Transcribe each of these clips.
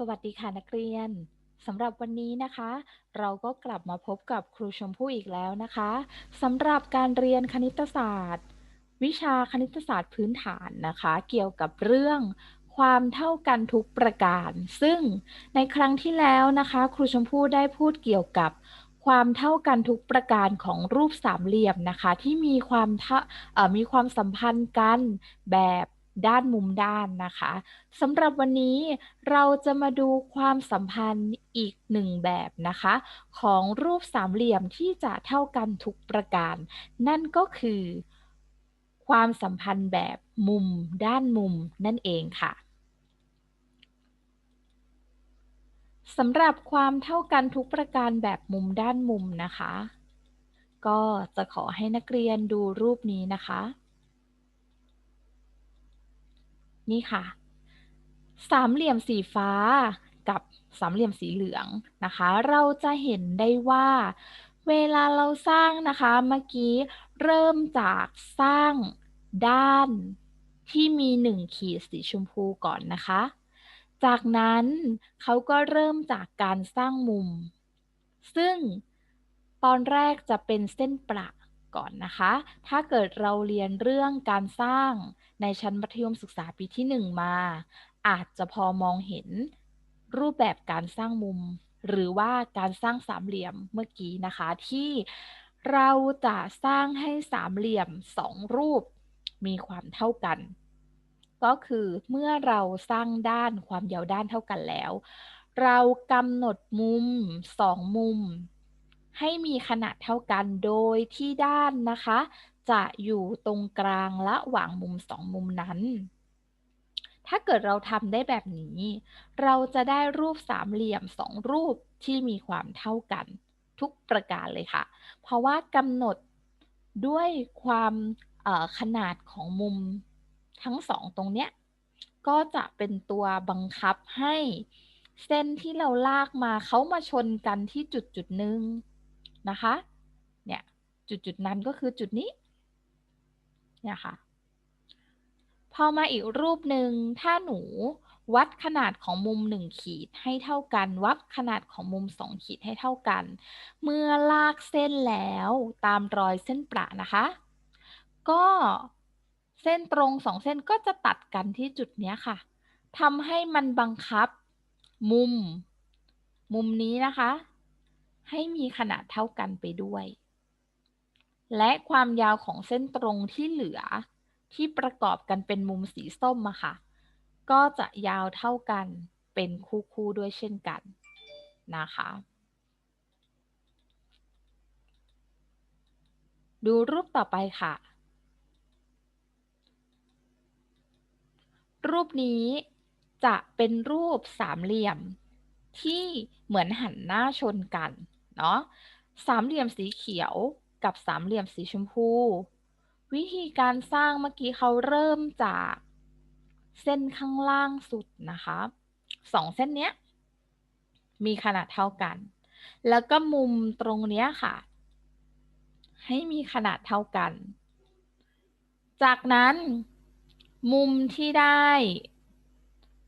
สวัสดีค่ะนักเรียนสำหรับวันนี้นะคะ เราก็กลับมาพบกับครูชมพู่อีกแล้วนะคะสำหรับการเรียนคณิตศาสตร์ วิชาคณิตศาสตร์พื้นฐานนะคะ เกี่ยวกับเรื่องความเท่ากันทุกประการ ซึ่งในครั้งที่แล้วนะคะ ครูชมพู่ได้พูดเกี่ยวกับความเท่ากันทุกประการของรูปสามเหลี่ยมนะคะ ที่มีความมีความสัมพันธ์กันแบบ ด้านมุมด้านนะคะสำหรับวันนี้เราจะมาดูความสัมพันธ์อีกหนึ่งแบบนะคะ ของรูปสามเหลี่ยมที่จะเท่ากันทุกประการ นั่นก็คือ ความสัมพันธ์แบบมุมด้านมุมนั่นเองค่ะสำหรับความเท่ากันทุกประการแบบมุมด้านมุมนะคะ ก็จะขอให้นักเรียนดูรูปนี้นะคะ นี่ค่ะ สามเหลี่ยมสีฟ้ากับสามเหลี่ยมสีเหลืองนะคะ เราจะเห็นได้ว่า เวลาเราสร้างนะคะเมื่อกี้เริ่มจากสร้างด้านที่มีหนึ่งขีดสีชมพูก่อนนะคะ จากนั้นเขาก็เริ่มจากการสร้างมุม ซึ่งตอนแรกจะเป็นเส้นประก่อนนะคะ ถ้าเกิดเราเรียนเรื่องการสร้าง ในชั้นมัธยมศึกษาปีที่ 1 มา อาจจะพอมองเห็นรูปแบบการสร้างมุม หรือว่าการสร้างสามเหลี่ยมเมื่อกี้นะคะ ที่เราจะสร้างให้สามเหลี่ยมสองรูปมีความเท่ากัน ก็คือเมื่อเราสร้างด้านความยาวด้านเท่ากันแล้ว เรากำหนดมุมสองมุมให้มีขนาดเท่ากันโดยที่ด้านนะคะ จะอยู่ตรงกลางระหว่างมุมสองมุมนั้น ถ้าเกิดเราทำได้แบบนี้ เราจะได้รูปสามเหลี่ยมสองรูปที่มีความเท่ากันทุกประการเลยค่ะ เพราะว่ากำหนดด้วยความขนาดของมุมทั้งสองตรงเนี้ย ก็จะเป็นตัวบังคับให้เส้นที่เราลากมาเขามาชนกันที่จุดจุดหนึ่งนะคะ เนี่ย จุดจุดนั้นก็คือจุดนี้ เนี่ยค่ะ พอมาอีกรูปหนึ่งถ้าหนูวัดขนาดของมุม 1 ขีดให้เท่ากัน วัดขนาดของมุม 2 ขีดให้เท่ากัน เมื่อลากเส้นแล้วตามรอยเส้นประนะคะ ก็เส้นตรงสองเส้นก็จะตัดกันที่จุดนี้ค่ะทำให้มันบังคับมุม มุมนี้นะคะ ให้มีขนาดเท่ากันไปด้วย และความยาวของเส้นตรงที่เหลือที่ประกอบกันเป็นมุมสีส้มอะค่ะ ก็จะยาวเท่ากันเป็นคู่ๆด้วยเช่นกันนะคะ ดูรูปต่อไปค่ะ รูปนี้จะเป็นรูปสามเหลี่ยมที่เหมือนหันหน้าชนกันเนาะสามเหลี่ยมสีเขียว กับสามเหลี่ยมสีชมพู วิธีการสร้างเมื่อกี้เขาเริ่มจากเส้นข้างล่างสุดนะคะสองเส้นเนี้ย มีขนาดเท่ากัน แล้วก็มุมตรงเนี้ยค่ะ ให้มีขนาดเท่ากัน จากนั้น มุมที่ได้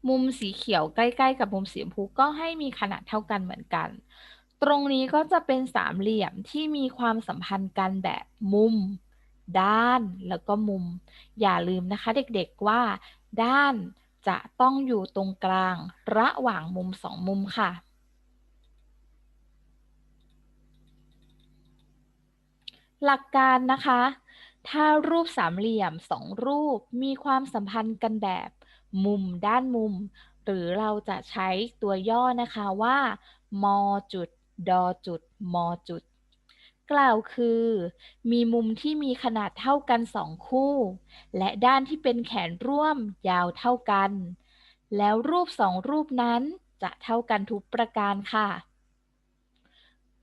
มุมสีเขียวใกล้ ๆ กับมุมสีชมพูก็ให้มีขนาดเท่ากันเหมือนกัน ตรงนี้ก็จะเป็นสามเหลี่ยมที่มีความสัมพันธ์กันแบบมุม ด้านแล้วก็มุม อย่าลืมนะคะเด็กๆว่า ด้านจะต้องอยู่ตรงกลางระหว่างมุมสองมุมค่ะ หลักการนะคะ ถ้ารูปสามเหลี่ยมสองรูปมีความสัมพันธ์กันแบบมุมด้านมุม หรือเราจะใช้ตัวย่อนะคะว่ามจุด ดอจุด มอจุด กล่าวคือ มีมุมที่มีขนาดเท่ากันสองคู่ และด้านที่เป็นแขนร่วมยาวเท่ากัน แล้วรูปสองรูปนั้นจะเท่ากันทุกประการค่ะ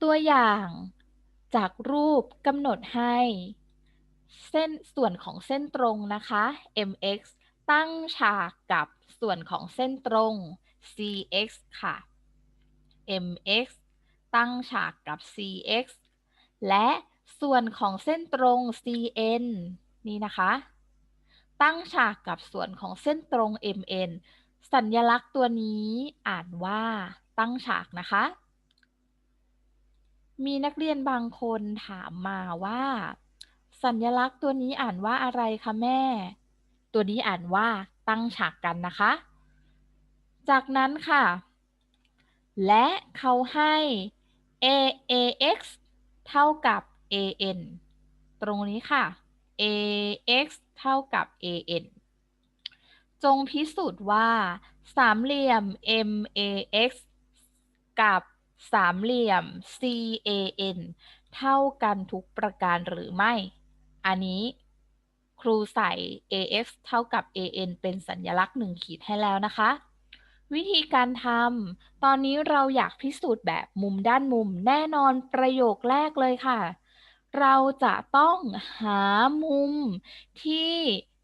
ตัวอย่างจากรูปกำหนดให้ เส้นส่วนของเส้นตรงนะคะ mx ตั้งฉากกับส่วนของเส้นตรง cx ค่ะ mx ตั้งฉากกับ cx และส่วนของเส้นตรง cn นี่นะคะ ตั้งฉากกับส่วนของเส้นตรง mn สัญลักษณ์ตัวนี้อ่านว่าตั้งฉากนะคะ มีนักเรียนบางคนถามมาว่า สัญลักษณ์ตัวนี้อ่านว่าอะไรคะแม่ ตัวนี้อ่านว่าตั้งฉากกันนะคะ จากนั้นค่ะ และเขาให้ AAX เท่ากับ AN ตรงนี้ค่ะ AX เท่ากับ AN จงพิสูจน์ว่าสามเหลี่ยม MAX กับสามเหลี่ยม CAN เท่ากันทุกประการหรือไม่ อันนี้ครูใส่ AX เท่ากับ AN เป็นสัญลักษณ์หนึ่งขีดให้แล้วนะคะ วิธีการทำตอนนี้เราอยากพิสูจน์แบบมุมด้านมุม แน่นอนประโยคแรกเลยค่ะ เราจะต้องหามุมที่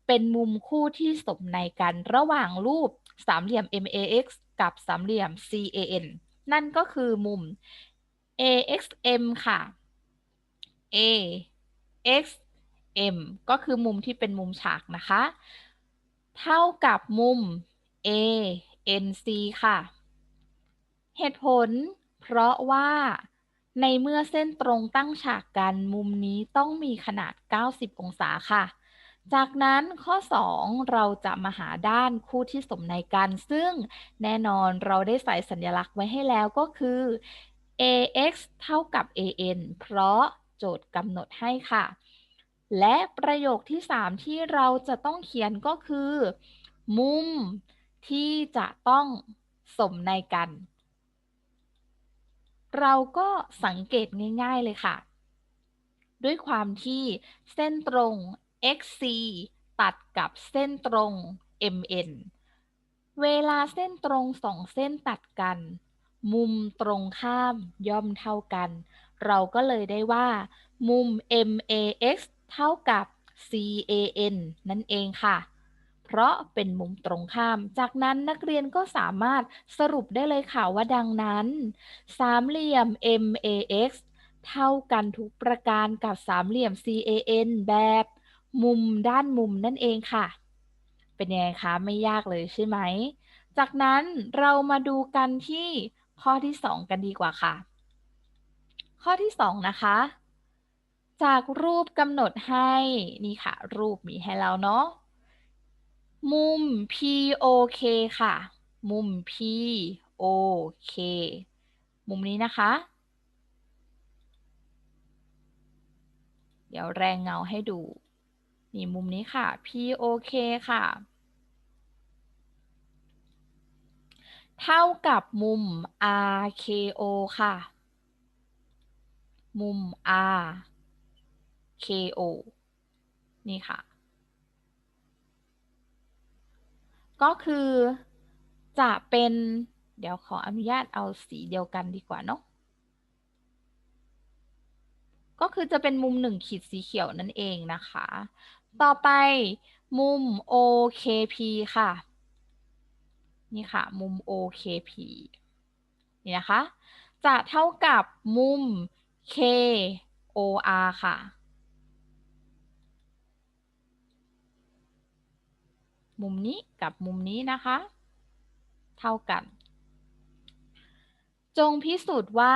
เป็นมุมคู่ที่สมในกันระหว่างรูปสามเหลี่ยม MAX กับสามเหลี่ยม CAN นั่นก็คือมุม AXM ค่ะ AXM ก็คือมุมที่เป็นมุมฉากนะคะ เท่ากับมุม A nc ค่ะ เหตุผล เพราะว่าในเมื่อเส้นตรงตั้งฉากกันมุมนี้ต้องมีขนาด 90 องศาค่ะ จากนั้นข้อ 2 เราจะมาหาด้านคู่ที่สมในกัน ซึ่งแน่นอนเราได้ใส่สัญลักษณ์ไว้ให้แล้วก็คือ ax เท่ากับ an เพราะโจทย์กำหนดให้ค่ะ และประโยคที่ 3 ที่เราจะต้องเขียนก็คือ มุม ที่จะต้องสมในกัน เราก็สังเกตง่าย ๆเลยค่ะ ด้วยความที่เส้นตรง xc ตัดกับเส้นตรง mn เวลาเส้นตรงสองเส้นตัดกัน มุมตรงข้ามย่อมเท่ากัน เราก็เลยได้ว่า มุม max เท่ากับ can นั่นเองค่ะ เพราะเป็นมุมตรงข้าม จากนั้นนักเรียนก็สามารถสรุปได้เลยค่ะว่าดังนั้น สามเหลี่ยม max เท่ากันทุกประการกับสามเหลี่ยม can แบบมุมด้านมุมนั่นเองค่ะ เป็นยังไงคะไม่ยากเลยใช่ไหม จากนั้นเรามาดูกันที่ข้อที่ 2 กันดีกว่าค่ะ ข้อที่ 2 นะคะ จากรูปกำหนดให้ นี่ค่ะ รูปมีให้แล้วเนาะ มุม POK ค่ะ มุม POK มุมนี้นะคะ เดี๋ยวแรงเงาให้ดู นี่มุมนี้ค่ะ POK ค่ะ เท่ากับมุม RKO ค่ะ มุม RKO นี่ค่ะ ก็คือจะเป็น เดี๋ยวขออนุญาตเอาสีเดียวกันดีกว่าเนาะก็คือจะเป็นมุมหนึ่งขีดสีเขียวนั่นเองนะคะ ต่อไปมุม OKP ค่ะ นี่ค่ะ มุม OKP นี่นะคะ จะเท่ากับมุม KOR ค่ะ มุมนี้กับมุมนี้นะคะ เท่ากัน จงพิสูจน์ว่า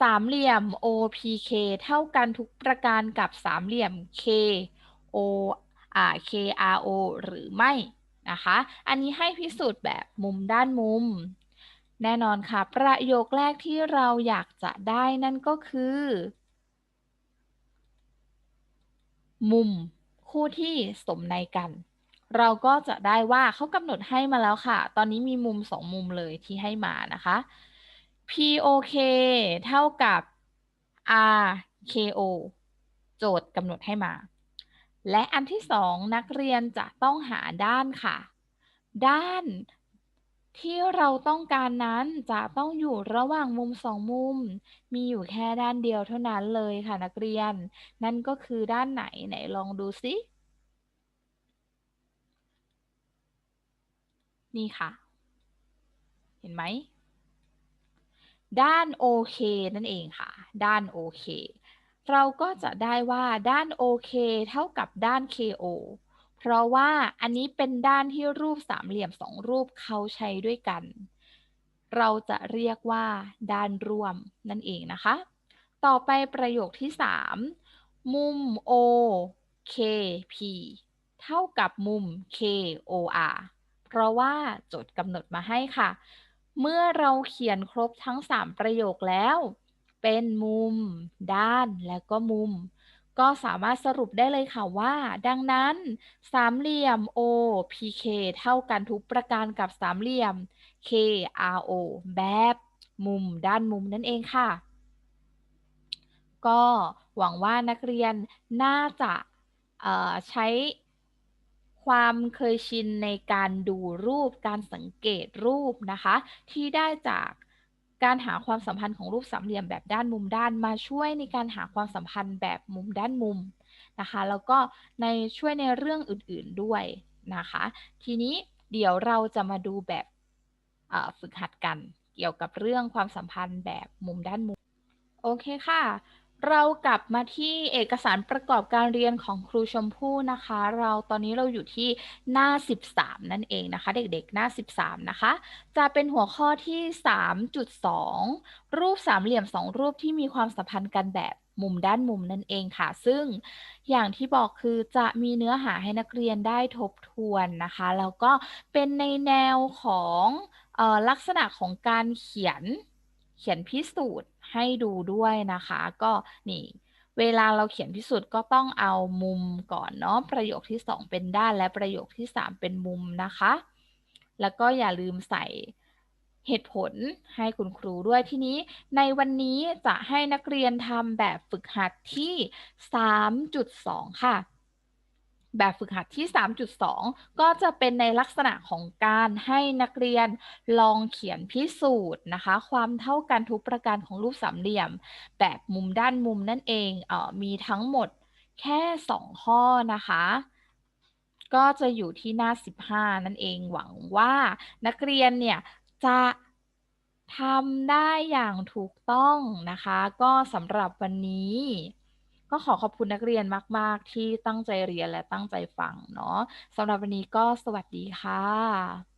สามเหลี่ยม OPK เท่ากันทุกประการกับสามเหลี่ยม K O K R O หรือไม่นะคะ อันนี้ให้พิสูจน์แบบมุมด้านมุม แน่นอนค่ะ ประโยคแรกที่เราอยากจะได้นั่นก็คือ มุมคู่ที่สมในกัน เราก็จะได้ว่าเขากำหนดให้มาแล้วค่ะ ตอนนี้มีมุมสองมุมเลยที่ให้มานะคะ POK เท่ากับ RKO โจทย์กำหนดให้มา และอันที่สองนักเรียนจะต้องหาด้านค่ะ ด้านที่เราต้องการนั้นจะต้องอยู่ระหว่างมุมสองมุม มีอยู่แค่ด้านเดียวเท่านั้นเลยค่ะนักเรียน นั่นก็คือด้านไหนไหนลองดูสิ นี่ค่ะ เห็นไหม ด้านโอเคนั่นเองค่ะ ด้านโอเค เราก็จะได้ว่าด้าน OK เคเท่ากับด้าน KO เพราะว่าอันนี้เป็นด้านที่รูปสามเหลี่ยมสองรูปเขาใช้ด้วยกัน เราจะเรียกว่าด้านรวมนั่นเองนะคะ ต่อไปประโยคที่ 3 มุม OKP เท่ากับมุม KOR เพราะว่าโจทย์กำหนดมาให้ค่ะ เมื่อเราเขียนครบทั้ง 3 ประโยคแล้ว เป็นมุม ด้านและก็มุม ก็สามารถสรุปได้เลยค่ะว่า ดังนั้นสามเหลี่ยม OPK เท่ากันทุกประการกับสามเหลี่ยม KRO แบบมุมด้านมุมนั่นเองค่ะ ก็หวังว่านักเรียนน่าจะใช้ ความเคยชินในการดูรูปการสังเกตรูปนะคะ ที่ได้จากการหาความสัมพันธ์ของรูปสามเหลี่ยมแบบด้านมุมด้านมาช่วยในการหาความสัมพันธ์แบบมุมด้านมุมนะคะ แล้วก็ในช่วยในเรื่องอื่นๆด้วยนะคะ ทีนี้เดี๋ยวเราจะมาดูแบบฝึกหัดกัน เกี่ยวกับเรื่องความสัมพันธ์แบบมุมด้านมุม โอเคค่ะ เรากลับมาที่เอกสารประกอบการเรียนของครูชมพู่นะคะ เราตอนนี้เราอยู่ที่หน้า 13 นั่นเองนะคะ เด็กๆหน้า 13 นะคะ จะเป็นหัวข้อที่ 3.2 รูปสามเหลี่ยม 2 รูปที่มีความสัมพันธ์กันแบบมุมด้านมุมนั่นเองค่ะ ซึ่งอย่างที่บอกคือจะมีเนื้อหาให้นักเรียนได้ทบทวนนะคะ แล้วก็เป็นในแนวของออลักษณะของการเขียนเขียนพิสูจน์ ให้ดูด้วยนะคะ ก็นี่เวลาเราเขียนพิสูจน์ก็ต้องเอามุมก่อนเนาะประโยคที่ 2 เป็นด้านและประโยคที่ 3 เป็นมุมนะคะ แล้วก็อย่าลืมใส่เหตุผลให้คุณครูด้วยที่นี้ ในวันนี้จะให้นักเรียนทำแบบฝึกหัดที่ 3.2 ค่ะ แบบฝึกหัดที่ 3.2 ก็จะเป็นในลักษณะของการให้นักเรียนลองเขียนพิสูจน์นะคะ ความเท่ากันทุกประการของรูปสามเหลี่ยม แบบมุมด้านมุมนั่นเองเออมีทั้งหมดแค่ 2 ข้อนะคะก็จะอยู่ที่หน้า 15 นั่นเองหวังว่านักเรียนเนี่ยจะทำได้อย่างถูกต้องนะคะ ก็สำหรับวันนี้ ก็ขอขอบคุณนักเรียนมาก ๆ ที่ตั้งใจเรียนและตั้งใจฟังเนาะสำหรับวันนี้ก็สวัสดีค่ะ